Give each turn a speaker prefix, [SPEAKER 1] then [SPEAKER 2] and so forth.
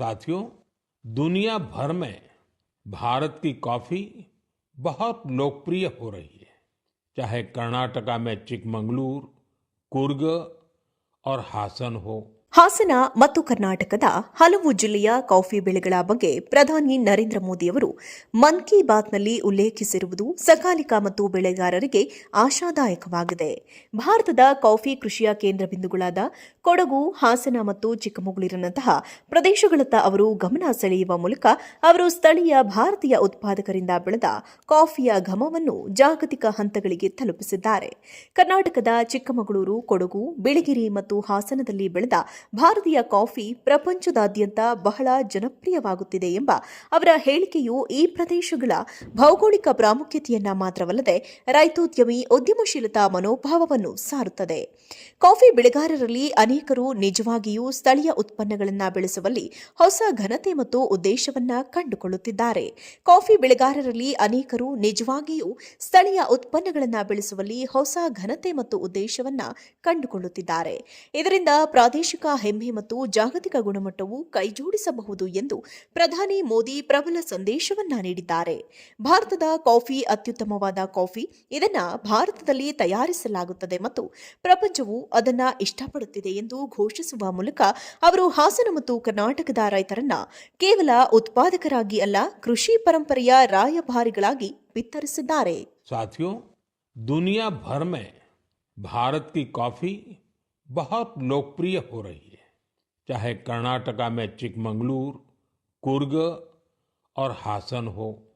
[SPEAKER 1] साथियों, दुनिया भर में भारत की कॉफ़ी बहुत लोकप्रिय हो रही है। चाहे कर्नाटका में चिकमंगलूर, कुर्ग और हासन हो
[SPEAKER 2] ಹಾಸನ ಮತ್ತು ಕರ್ನಾಟಕದ ಹಲವು ಜಿಲ್ಲೆಯ ಕಾಫಿ ಬೆಳೆಗಳ ಬಗ್ಗೆ ಪ್ರಧಾನಿ ನರೇಂದ್ರ ಮೋದಿಯವರು ಮನ್ ಕಿ ಬಾತ್ನಲ್ಲಿ ಉಲ್ಲೇಖಿಸಿರುವುದು ಸಕಾಲಿಕ ಮತ್ತು ಬೆಳೆಗಾರರಿಗೆ ಆಶಾದಾಯಕವಾಗಿದೆ. ಭಾರತದ ಕಾಫಿ ಕೃಷಿಯ ಕೇಂದ್ರ ಬಿಂದುಗಳಾದ ಕೊಡಗು, ಹಾಸನ ಮತ್ತು ಚಿಕ್ಕಮಗಳೂರಿನಂತಹ ಪ್ರದೇಶಗಳತ್ತ ಅವರು ಗಮನ ಸೆಳೆಯುವ ಮೂಲಕ ಅವರು ಸ್ಥಳೀಯ ಭಾರತೀಯ ಉತ್ಪಾದಕರಿಂದ ಬೆಳೆದ ಕಾಫಿಯ ಘಮವನ್ನು ಜಾಗತಿಕ ಹಂತಗಳಿಗೆ ತಲುಪಿಸಿದ್ದಾರೆ. ಕರ್ನಾಟಕದ ಚಿಕ್ಕಮಗಳೂರು, ಕೊಡಗು, ಬಿಳಿಗಿರಿ ಮತ್ತು ಹಾಸನದಲ್ಲಿ ಬೆಳೆದ ಭಾರತೀಯ ಕಾಫಿ ಪ್ರಪಂಚದಾದ್ಯಂತ ಬಹಳ ಜನಪ್ರಿಯವಾಗುತ್ತಿದೆ ಎಂಬ ಅವರ ಹೇಳಿಕೆಯು ಈ ಪ್ರದೇಶಗಳ ಭೌಗೋಳಿಕ ಪ್ರಾಮುಖ್ಯತೆಯನ್ನ ಮಾತ್ರವಲ್ಲದೆ ರೈತೋದ್ಯಮಿ, ಉದ್ಯಮಶೀಲತಾ ಮನೋಭಾವವನ್ನು ಸಾರುತ್ತದೆ. ಕಾಫಿ ಬೆಳೆಗಾರರಲ್ಲಿ ಅನೇಕರು ನಿಜವಾಗಿಯೂ ಸ್ಥಳೀಯ ಉತ್ಪನ್ನಗಳನ್ನು ಬೆಳೆಸುವಲ್ಲಿ ಹೊಸ ಘನತೆ ಮತ್ತು ಉದ್ದೇಶವನ್ನ ಕಂಡುಕೊಳ್ಳುತ್ತಿದ್ದಾರೆ. ಕಾಫಿ ಬೆಳೆಗಾರರಲ್ಲಿ ಅನೇಕರು ನಿಜವಾಗಿಯೂ ಸ್ಥಳೀಯ ಉತ್ಪನ್ನಗಳನ್ನು ಬೆಳೆಸುವಲ್ಲಿ ಹೊಸ ಘನತೆ ಮತ್ತು ಉದ್ದೇಶವನ್ನ ಕಂಡುಕೊಳ್ಳುತ್ತಿದ್ದಾರೆ. ಇದರಿಂದ ಪ್ರಾದೇಶಿಕ ಹೆಮ್ಮೆ ಮತ್ತು ಜಾಗತಿಕ ಗುಣಮಟ್ಟವು ಕೈಜೋಡಿಸಬಹುದು ಎಂದು ಪ್ರಧಾನಿ ಮೋದಿ ಪ್ರಬಲ ಸಂದೇಶವನ್ನ ನೀಡಿದ್ದಾರೆ ಭಾರತದ ಕಾಫಿ ಅತ್ಯುತ್ತಮವಾದ ಕಾಫಿ ಇದನ್ನ ಭಾರತದಲ್ಲಿ ತಯಾರಿಸಲಾಗುತ್ತದೆ ಮತ್ತು ಪ್ರಪಂಚವು ಅದನ್ನ ಇಷ್ಟಪಡುತ್ತಿದೆ ಎಂದು ಘೋಷಿಸುವ ಮೂಲಕ ಅವರು ಹಾಸನ ಮತ್ತು ಕರ್ನಾಟಕದ ರೈತರನ್ನ ಕೇವಲ ಉತ್ಪಾದಕರಾಗಿ ಅಲ್ಲ ಕೃಷಿ ಪರಂಪರೆಯ ರಾಯಭಾರಿಗಳಾಗಿ ಬಿತ್ತರಿಸಿದ್ದಾರೆ
[SPEAKER 1] साथियों दुनिया भर में भारत की कॉफी बहुत लोकप्रिय हो रही है। चाहे कर्नाटका में चिकमंगलूर कुर्ग और हासन हो।